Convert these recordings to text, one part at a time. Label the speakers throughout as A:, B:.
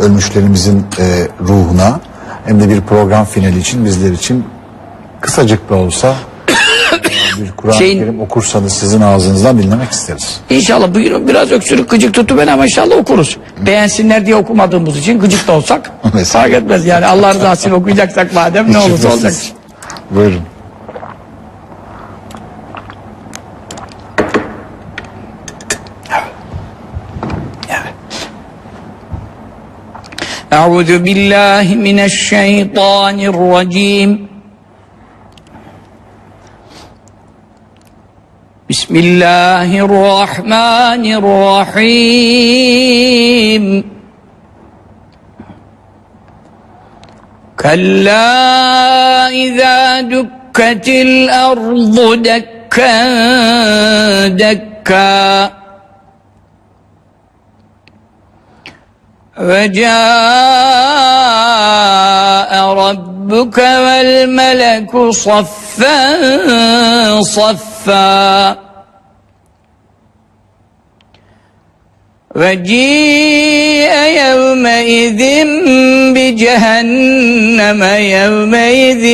A: ölmüşlerimizin e, ruhuna hem de bir program finali için bizler için kısacık da olsa e, bir Kur'an-ı
B: Şeyin-
A: Kerim okursanız sizin ağzınızdan dinlemek isteriz.
B: İnşallah bugün biraz öksürük gıcık tuttu beni ama inşallah okuruz. Beğensinler diye okumadığımız için gıcık da olsak
A: Mesela.
B: fark etmez yani Allah rızası için okuyacaksak madem ne olursa olacak.
A: Buyurun.
B: أعوذ بالله من الشيطان الرجيم. بسم الله الرحمن الرحيم. كلا إذا دكت الأرض دكا دكا. وجاء ربك والملك صفا صفا. وجيء يومئذ بجهنم يومئذ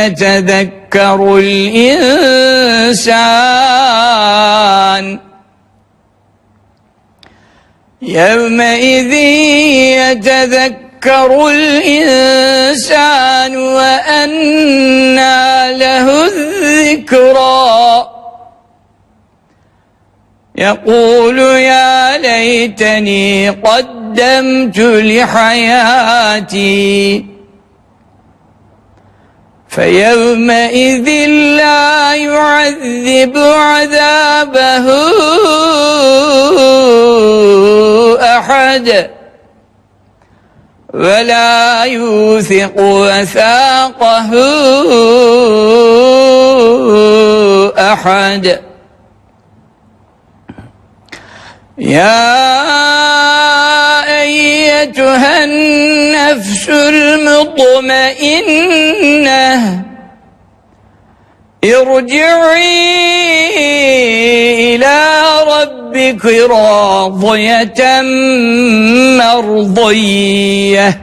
B: يتذكر الإنسان. يومئذ يتذكر الإنسان وأنى له الذكرى. يقول يا ليتني قدمت لحياتي. فيومئذ لا يعذب عذابه. أحد ولا يوثق وثاقه أحد. يا أيتها النفس المطمئنة ارجعي إلى ربك راضية مرضية.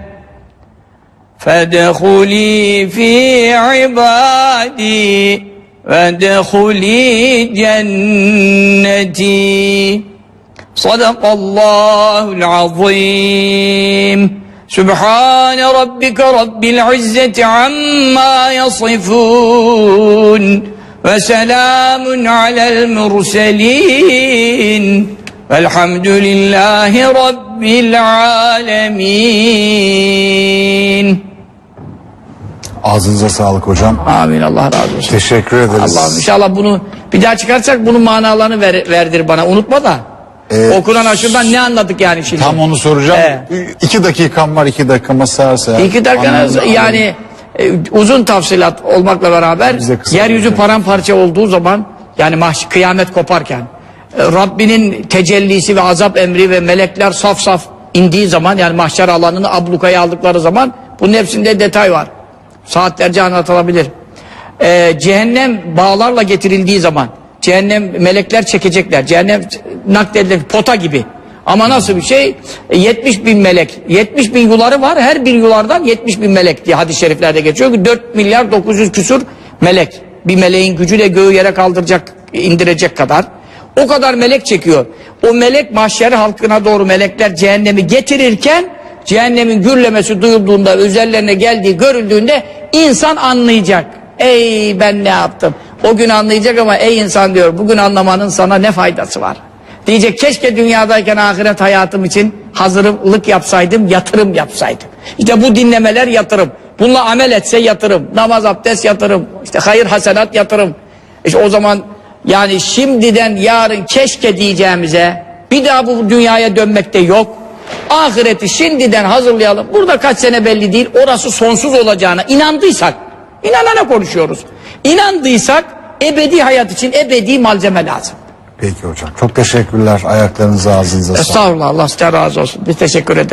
B: فادخلي في عبادي وادخلي جنتي. صدق الله العظيم. سبحان ربك رب العزة عما يصفون وسلام على المرسلين والحمد لله رب العالمين
A: Ağzınıza sağlık hocam.
B: Amin Allah razı olsun.
A: Teşekkür ederiz.
B: Allah'ım inşallah bunu bir daha çıkarsak bunun manalarını ver, verdir bana unutma da.
A: Ee,
B: Okunan aşırıdan ne anladık yani şimdi?
A: Tam onu soracağım.
B: Evet.
A: İki dakikam var iki dakikama sığarsa.
B: İki dakika
A: Anlamını
B: yani e, uzun tafsilat olmakla beraber yeryüzü
A: olacak.
B: paramparça olduğu zaman yani mahş, kıyamet koparken e, Rabbinin tecellisi ve azap emri ve melekler saf saf indiği zaman yani mahşer alanını ablukaya aldıkları zaman bunun hepsinde detay var. Saatlerce anlatılabilir. E, cehennem bağlarla getirildiği zaman cehennem melekler çekecekler. Cehennem nakledilir pota gibi. Ama nasıl bir şey? E, 70 bin melek. 70 bin yuları var. Her bir yulardan 70 bin melek diye hadis-i şeriflerde geçiyor. 4 milyar 900 küsur melek. Bir meleğin gücüyle göğü yere kaldıracak, indirecek kadar. O kadar melek çekiyor. O melek mahşer halkına doğru melekler cehennemi getirirken cehennemin gürlemesi duyulduğunda, üzerlerine geldiği görüldüğünde insan anlayacak. Ey ben ne yaptım? O gün anlayacak ama ey insan diyor bugün anlamanın sana ne faydası var? Diyecek keşke dünyadayken ahiret hayatım için hazırlık yapsaydım, yatırım yapsaydım. İşte bu dinlemeler yatırım. Bununla amel etse yatırım. Namaz, abdest yatırım. İşte hayır, hasenat yatırım. İşte o zaman yani şimdiden yarın keşke diyeceğimize bir daha bu dünyaya dönmek de yok. Ahireti şimdiden hazırlayalım. Burada kaç sene belli değil. Orası sonsuz olacağına inandıysak, inanana konuşuyoruz. İnandıysak ebedi hayat için ebedi malzeme lazım.
A: Peki hocam. Çok teşekkürler. Ayaklarınıza ağzınıza sağlık.
B: Estağfurullah Allah size razı olsun. Biz teşekkür ederiz.